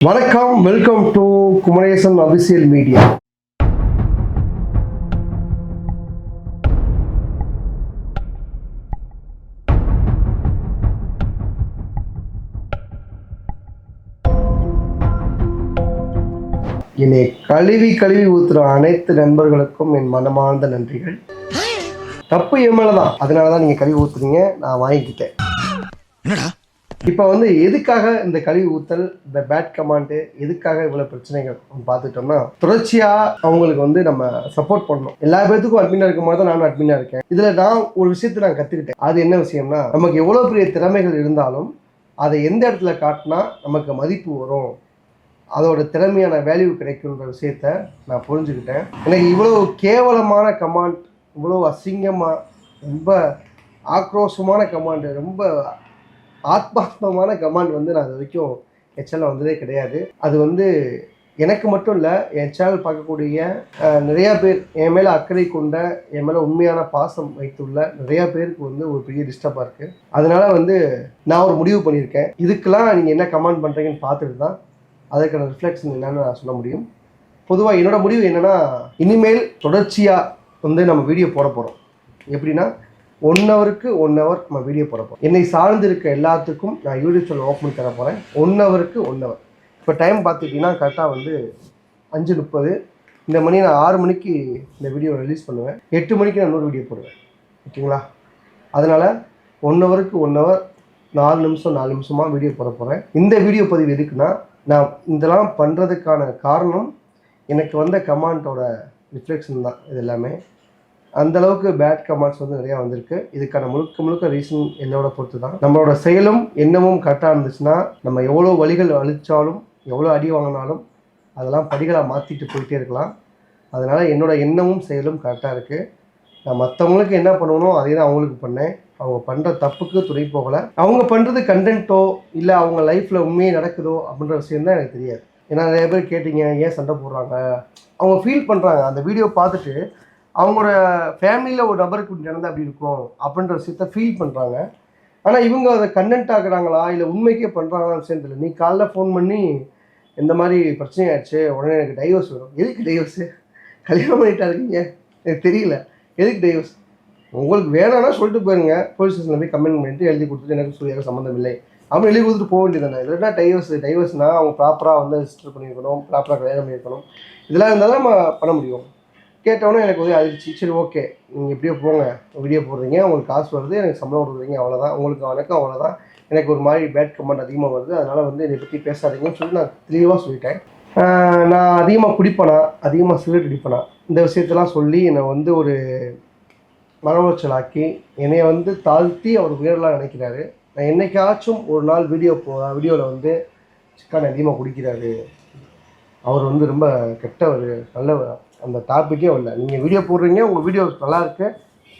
வணக்கம் welcome to Kumaresan official media என்னை கழுவி கழுவி ஊத்துற அனைத்து நண்பர்களுக்கும் என் மனமார்ந்த நன்றிகள். தப்பு என் மேலதான். தான் அதனால தான் நீங்கள் கழுவி ஊத்துறீங்க நான் வாங்கிக்கிட்டேன். இப்போ வந்து எதுக்காக இந்த கழிவு ஊத்தல் இந்த பேட் கமாண்டு எதுக்காக இவ்வளோ பிரச்சனைகள் பார்த்துட்டோம்னா தொடர்ச்சியாக அவங்களுக்கு வந்து நம்ம சப்போர்ட் பண்ணணும். எல்லா பேர்த்துக்கும் அட்மினாக இருக்கும் போது தான் நானும் அட்மினாக இருக்கேன். இதில் நான் ஒரு விஷயத்தை நான் கற்றுக்கிட்டேன் அது என்ன விஷயம்னா நமக்கு எவ்வளோ பெரிய திறமைகள் இருந்தாலும் அதை எந்த இடத்துல காட்டினா நமக்கு மதிப்பு வரும் அதோட திறமையான வேல்யூ கிடைக்குன்ற விஷயத்த நான் புரிஞ்சுக்கிட்டேன். எனக்கு இவ்வளோ கேவலமான கமாண்ட் இவ்வளோ அசிங்கமாக ரொம்ப ஆக்ரோஷமான கமாண்டு ரொம்ப ஆத்மாத்மமான கமாண்ட் வந்து நான் அது வரைக்கும் என் சேனல் வந்ததே கிடையாது. அது வந்து எனக்கு மட்டும் இல்லை என் சேனல் பார்க்கக்கூடிய நிறையா பேர் என் மேலே அக்கறை கொண்ட என் மேலே உண்மையான பாசம் வைத்துள்ள நிறையா பேருக்கு வந்து ஒரு பெரிய டிஸ்டர்பாக இருக்குது அதனால் வந்து நான் ஒரு முடிவு பண்ணியிருக்கேன். இதுக்கெல்லாம் நீங்கள் என்ன கமெண்ட் பண்ணுறீங்கன்னு பார்த்துட்டு தான் அதற்கான ரிஃப்ளெக்ஷன் என்னன்னு நான் சொல்ல முடியும். பொதுவாக என்னோட முடிவு என்னன்னா இனிமேல் தொடர்ச்சியாக வந்து நம்ம வீடியோ போட போகிறோம் எப்படின்னா ஒன் ஹவருக்கு ஒன் ஹவர் நம்ம வீடியோ போட போகிறோம் என்னை சார்ந்து இருக்க எல்லாத்துக்கும் நான் யூடியூப் சேனல் ஓப்பன் பண்ணி தர போகிறேன் ஒன் ஹவருக்கு ஒன் ஹவர் இப்போ டைம் பார்த்துக்கிட்டிங்கன்னா கரெக்டாக வந்து அஞ்சு முப்பது. இந்த மணி நான் ஆறு மணிக்கு இந்த வீடியோ ரிலீஸ் பண்ணுவேன். எட்டு மணிக்கு நான் இன்னொரு வீடியோ போடுவேன். ஓகேங்களா? அதனால் ஒன் ஹவருக்கு ஒன் ஹவர் நாலு நிமிஷம் நாலு நிமிஷமாக வீடியோ போட போகிறேன் இந்த வீடியோ பதிவு எதுக்குன்னா நான் இதெல்லாம் பண்ணுறதுக்கான காரணம் எனக்கு வந்த கமாண்டோட ரிஃப்ளெக்ஷன் தான் இது எல்லாமே. அந்தளவுக்கு பேட் கமெண்ட்ஸ் வந்து நிறையா வந்திருக்கு. இதுக்கான முழுக்க முழுக்க ரீசன் என்னோட பொறுத்து தான் நம்மளோட செயலும் எண்ணமும் கரெக்டாக இருந்துச்சுன்னா நம்ம எவ்வளோ வழிகள் அழிச்சாலும் எவ்வளோ அடி வாங்கினாலும் அதெல்லாம் படிகளாக மாற்றிட்டு போயிட்டே இருக்கலாம். அதனால் என்னோட எண்ணமும் செயலும் கரெக்டாக இருக்குது நான் மற்றவங்களுக்கு என்ன பண்ணணும் அதே தான் அவங்களுக்கு பண்ணேன். அவங்க பண்ணுற தப்புக்கு துணை போகலை. அவங்க பண்ணுறது கண்டென்ட்டோ இல்லை அவங்க லைஃப்பில் உண்மையே நடக்குதோ அப்படின்ற விஷயம் தான் எனக்கு தெரியாது. ஏன்னா நிறைய பேர் கேட்டீங்க ஏன் சண்டை போடுறாங்க? அவங்க ஃபீல் பண்ணுறாங்க அந்த வீடியோ பார்த்துட்டு அவங்களோட ஃபேமிலியில் ஒரு நபருக்கு இப்படி நடந்தால் அப்படி இருக்கும் அப்படின்ற விஷயத்த ஃபீல் பண்ணுறாங்க ஆனால் இவங்க அதை கண்டென்ட் ஆகுறாங்களா இல்லை உண்மைக்கே பண்ணுறாங்களான்னு விஷயம் தெரியல. நீ காலைல ஃபோன் பண்ணி இந்த மாதிரி பிரச்சனை ஆயிடுச்சு உடனே எனக்கு டைவர்ஸ் வரும். எதுக்கு டைவர்ஸு கல்யாணம் பண்ணிட்டா இருக்கீங்க எனக்கு தெரியல. எதுக்கு டைவர்ஸ் உங்களுக்கு வேணாம்னா சொல்லிட்டு போயிருங்க. போலீஸ் ஸ்டேஷனில் போய் கம்ப்ளைண்ட் பண்ணிட்டு எழுதி கொடுத்துட்டு எனக்கு சூரியாக சம்மந்தம் இல்லை. அவன் எழுதி கொடுத்துட்டு போக வேண்டியதானே இல்லைன்னா டைவர்ஸ் டைவர்ஸ்னால் அவங்க ப்ராப்பராக வந்து ரெஜிஸ்டர் பண்ணியிருக்கணும். ப்ராப்பராக கல்யாணம் பண்ணியிருக்கணும். இதெல்லாம் இருந்தால் தான் நம்ம பண்ண முடியும். கேட்டவொடனே எனக்கு ஒரே அதிர்ச்சி சரி ஓகே. நீங்கள் எப்படியோ போங்க. வீடியோ போடுறீங்க. உங்களுக்கு காசு வருது. எனக்கு சம்பளம் கொடுக்குறீங்க. அவ்வளோதான் உங்களுக்கு வணக்கம். அவ்வளோதான் எனக்கு ஒரு மாதிரி பேட் கமெண்ட் அதிகமாக வருது. அதனால் வந்து இதை பற்றி பேசாதீங்கன்னு சொல்லி நான் தெளிவாக சொல்லிட்டேன். நான் அதிகமாக குடிப்பேனா? அதிகமாக சிகரெட் அடிப்பேனா? இந்த விஷயத்தெல்லாம் சொல்லி என்னை வந்து ஒரு மன உளைச்சலாக்கி வந்து தாழ்த்தி அவர் உயரலாம் நினைக்கிறாரு. நான் என்னைக்காச்சும் ஒரு நாள் வீடியோ போ வீடியோவில் வந்து சிக்கன் அதிகமாக குடிக்கிறாரு. அவர் வந்து ரொம்ப கெட்டவர் நல்லவர். அந்த டாப்பிக்கே இல்லை. நீங்கள் வீடியோ போடுறீங்க உங்கள் வீடியோ நல்லா இருக்கு.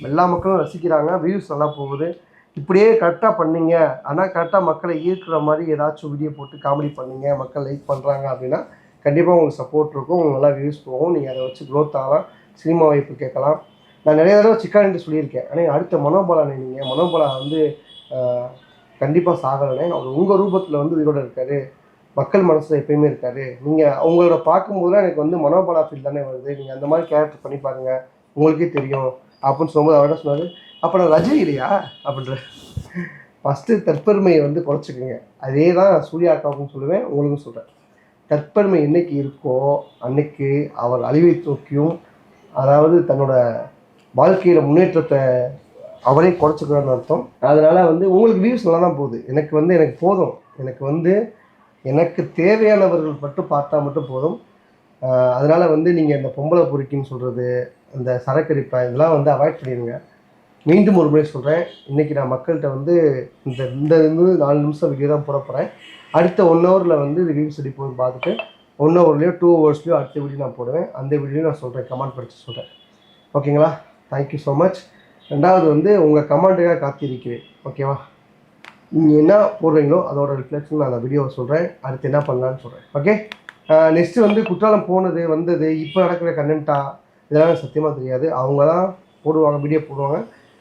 எல்லா மக்களும் ரசிக்கிறாங்க வியூஸ் நல்லா போகுது. இப்படியே கரெக்டாக பண்ணீங்க. ஆனால் கரெக்டாக மக்களை ஈர்க்கிற மாதிரி ஏதாச்சும் வீடியோ போட்டு காமெடி பண்ணீங்க மக்கள் லைக் பண்ணுறாங்க அப்படின்னா கண்டிப்பாக உங்களுக்கு சப்போர்ட் இருக்கும். உங்களுக்கு நல்லா வியூஸ் போகும். நீங்கள் அதை வச்சு க்ரோத் ஆகலாம். சினிமா வாய்ப்பு கேட்கலாம். நான் நிறைய தடவை சிக்கான்ட்டு சொல்லியிருக்கேன். ஆனால் அடுத்த மனோபலனை நீங்கள் மனோபாலா வந்து கண்டிப்பாக சாகலைனே அவர் உங்கள் ரூபத்தில் வந்து உயிரோடு இருக்காரு. மக்கள் மனசில் எப்பயுமே இருக்காரு நீங்கள் அவங்களோட பார்க்கும்போது எனக்கு வந்து மனோபலா ஃபீல் தானே வருது. நீங்கள் அந்த மாதிரி கேரக்டர் பண்ணி பாருங்க. உங்களுக்கே தெரியும். அப்படின்னு சொல்லும்போது அவர் என்ன சொன்னார்? அப்போ நான் ரஜினி இல்லையா? அப்படின்ற. ஃபஸ்ட்டு தற்பெருமையை வந்து குறைச்சிக்கோங்க. அதே தான் சூர்யா அக்காவுக்கும் சொல்லுவேன் உங்களுக்கும் சொல்கிறேன் தற்பெருமை என்னைக்கு இருக்கோ அன்னைக்கு அவர் அழிவை தூக்கியும் அதாவது தன்னோட வாழ்க்கையில் முன்னேற்றத்தை அவரே குறைச்சிக்கிறான்னு அர்த்தம். அதனால் வந்து உங்களுக்கு வியூஸ் நல்லா தான் போகுது. எனக்கு வந்து எனக்கு போதும். எனக்கு வந்து எனக்கு தேவையானவர்கள் மட்டும் பார்த்தா மட்டும் போதும். அதனால் வந்து நீங்கள் இந்த பொம்பளை பொறுக்கின்னு சொல்கிறது இந்த சரக்கரிப்பை இதெல்லாம் வந்து அவாய்ட் பண்ணிடுங்க மீண்டும் ஒரு முறை சொல்கிறேன் இன்றைக்கி நான் மக்கள்கிட்ட வந்து இந்த இந்த இருந்து நாலு நிமிஷம் வீடியோ தான் போட போகிறேன் அடுத்த ஒன் ஹவரில் வந்து ரிவ்யூஸ் அடி பார்த்துட்டு ஒன் ஹவர்லேயோ டூ ஹவர்ஸ்லேயோ அடுத்த வீடியோ நான் போடுவேன். அந்த வீடியோ நான் சொல்கிறேன் கமெண்ட் படித்து சொல்கிறேன் ஓகேங்களா தேங்க்யூ ஸோ மச் ரெண்டாவது வந்து உங்கள் கமெண்ட்டுக்காக காத்திருக்கிறேன். ஓகேவா நீங்கள் என்ன போடுறீங்களோ அதோட ரிஃப்ளெக்ஷன் நான் அந்த வீடியோவை சொல்கிறேன் அடுத்து என்ன பண்ணலான்னு சொல்கிறேன் ஓகே நெக்ஸ்ட்டு வந்து குற்றாலம் போனது வந்தது இப்போ நடக்கிற கண்டென்ட்டா இதெல்லாம் சத்தியமாக தெரியாது. அவங்க தான் போடுவாங்க வீடியோ போடுவாங்க.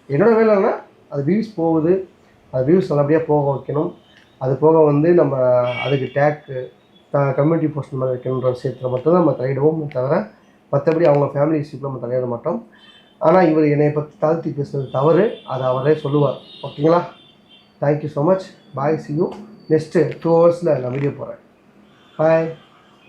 என்னோடய வேலைன்னா அது வியூஸ் போகுது. அது வியூஸ் நல்லபடியாக போக வைக்கணும். அது போக வந்து நம்ம அதுக்கு டேக்கு கம்யூனிட்டி போஸ்ட் மாதிரி வைக்கணுன்ற விஷயத்தில் மட்டும்தான் நம்ம தலையிடுவோம். தவிர மற்றபடி அவங்க ஃபேமிலி இஷ்யூக்கில் நம்ம தலையிட மாட்டோம். ஆனால் இவர் என்னை பற்றி தாழ்த்தி பேசுகிறது தவறு. அதை அவரே சொல்லுவார். ஓகேங்களா thank you so much bye see you next two ஹவர்ஸில் நான் வீடியோ போகிறேன் பாய்